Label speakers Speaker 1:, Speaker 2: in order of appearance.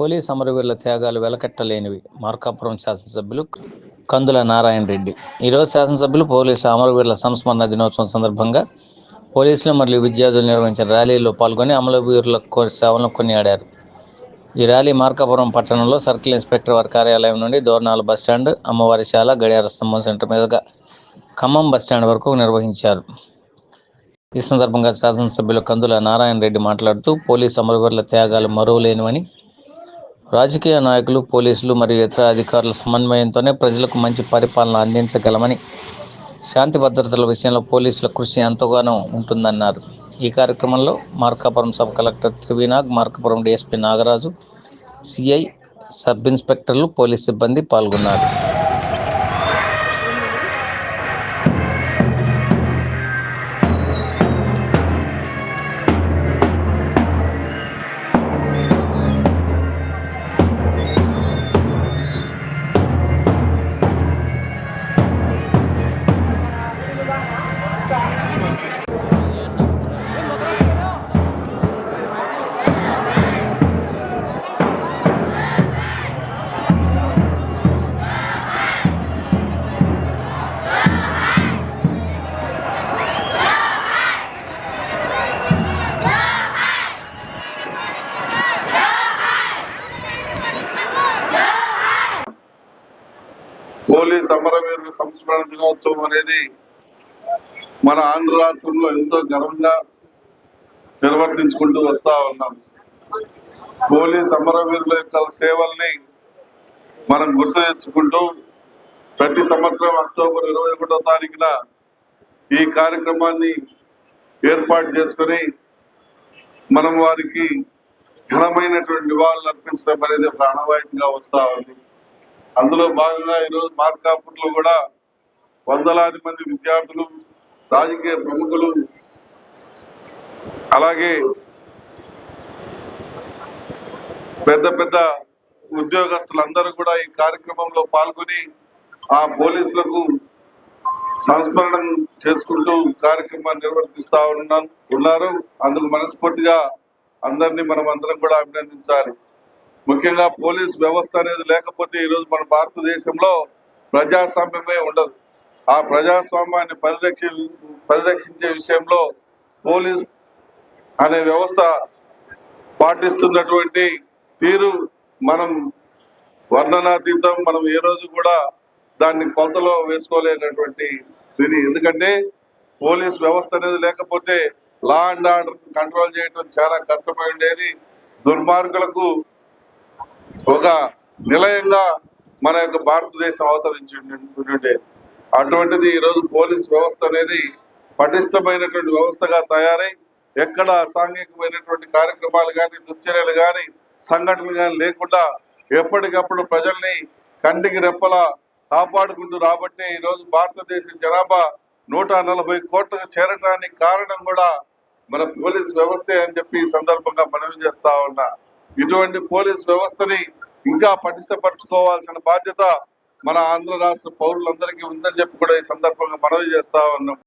Speaker 1: Police అమరవీరుల త్యాగాలు వెలకట్టలేనివి. మార్కాపురం శాసనసభ్యులు కందుల నారాయణ రెడ్డి. ఈరోజు శాసనసభ్యులు పోలీసు అమరవీరుల సంస్మరణ దినోత్సవం సందర్భంగా పోలీసులు మరియు విద్యార్థులు నిర్వహించిన ర్యాలీలో పాల్గొని అమరవీరుల సేవలను కొనియాడారు. ఈ ర్యాలీ మార్కాపురం పట్టణంలో సర్కిల్ ఇన్స్పెక్టర్ వారి కార్యాలయం నుండి దోర్నాల బస్టాండ్ అమ్మవారిశాల గడియార స్తంభం సెంటర్ మీదుగా ఖమ్మం బస్టాండ్ వరకు నిర్వహించారు. ఈ సందర్భంగా శాసనసభ్యులు కందుల నారాయణ రెడ్డి మాట్లాడుతూ పోలీసు అమరవీరుల త్యాగాలు మరువలేనివని రాజకీయ నాయకులు పోలీసులు మరియు ఇతర అధికారుల సమన్వయంతోనే ప్రజలకు మంచి పరిపాలన అందించగలమని శాంతి భద్రతల విషయంలో పోలీసుల కృషి ఎంతగానో ఉంటుందన్నారు. ఈ కార్యక్రమంలో Markapuram sub collector Trivinag Markapuram DSP Nagaraju CI sub ఇన్స్పెక్టర్లు police సిబ్బంది పాల్గొన్నారు.
Speaker 2: హోలీ సమరవీరుల సంస్మరణ దినోత్సవం అనేది మన ఆంధ్ర రాష్ట్రంలో ఎంతో ఘనంగా నిర్వర్తించుకుంటూ వస్తా ఉన్నాం. హోలీ సమరవీరుల యొక్క సేవల్ని మనం గుర్తు తెచ్చుకుంటూ ప్రతి సంవత్సరం అక్టోబర్ ఇరవై ఒకటో తారీఖున ఈ కార్యక్రమాన్ని ఏర్పాటు చేసుకొని మనం వారికి ఘనమైనటువంటి నివాళులు అర్పించడం అనేది ఒక ఆనవాయితీగా వస్తా ఉంది. అందులో భాగంగా ఈరోజు మార్కాపూర్లో కూడా వందలాది మంది విద్యార్థులు రాజకీయ ప్రముఖులు అలాగే పెద్ద పెద్ద ఉద్యోగస్తులందరూ కూడా ఈ కార్యక్రమంలో పాల్గొని ఆ పోలీసులకు సంస్మరణం చేసుకుంటూ కార్యక్రమాన్ని నిర్వర్తిస్తా ఉన్నారు. అందుకు మనస్ఫూర్తిగా అందరినీ మనం అందరం కూడా అభినందించాలి. ముఖ్యంగా పోలీస్ వ్యవస్థ అనేది లేకపోతే ఈరోజు మన భారతదేశంలో ప్రజాస్వామ్యమే ఉండదు. ఆ ప్రజాస్వామ్యాన్ని పరిరక్షి పరిరక్షించే విషయంలో పోలీస్ అనే వ్యవస్థ పాటిస్తున్నటువంటి తీరు మనం వర్ణనాతీతం మనం ఏ రోజు కూడా దాన్ని కొలతలో వేసుకోలేనటువంటి ఇది ఎందుకంటే పోలీస్ వ్యవస్థ అనేది లేకపోతే లా అండ్ ఆర్డర్ కంట్రోల్ చేయడం చాలా కష్టమై ఉండేది దుర్మార్గులకు ఒక నిలయంగా మన యొక్క భారతదేశం అవతరించి ఉండేది అటువంటిది ఈరోజు పోలీస్ వ్యవస్థ అనేది పటిష్టమైనటువంటి వ్యవస్థగా తయారై ఎక్కడ అసాంఘికమైనటువంటి కార్యక్రమాలు కానీ దుశ్చర్యలు కానీ సంఘటనలు కానీ లేకుండా ఎప్పటికప్పుడు ప్రజల్ని కంటికి రెప్పలా కాపాడుకుంటూ రాబట్టే ఈరోజు భారతదేశ జనాభా నూట నలభై కోట్లకు చేరటానికి కారణం కూడా మన పోలీస్ వ్యవస్థే అని చెప్పి ఈ సందర్భంగా మనవి చేస్తా ఉన్నా. ఇటువంటి పోలీస్ వ్యవస్థని ఇంకా పటిష్టపరచుకోవాల్సిన బాధ్యత మన ఆంధ్ర రాష్ట్ర పౌరులందరికీ ఉందని చెప్పి కూడా ఈ సందర్భంగా మనవి చేస్తా ఉన్నాం.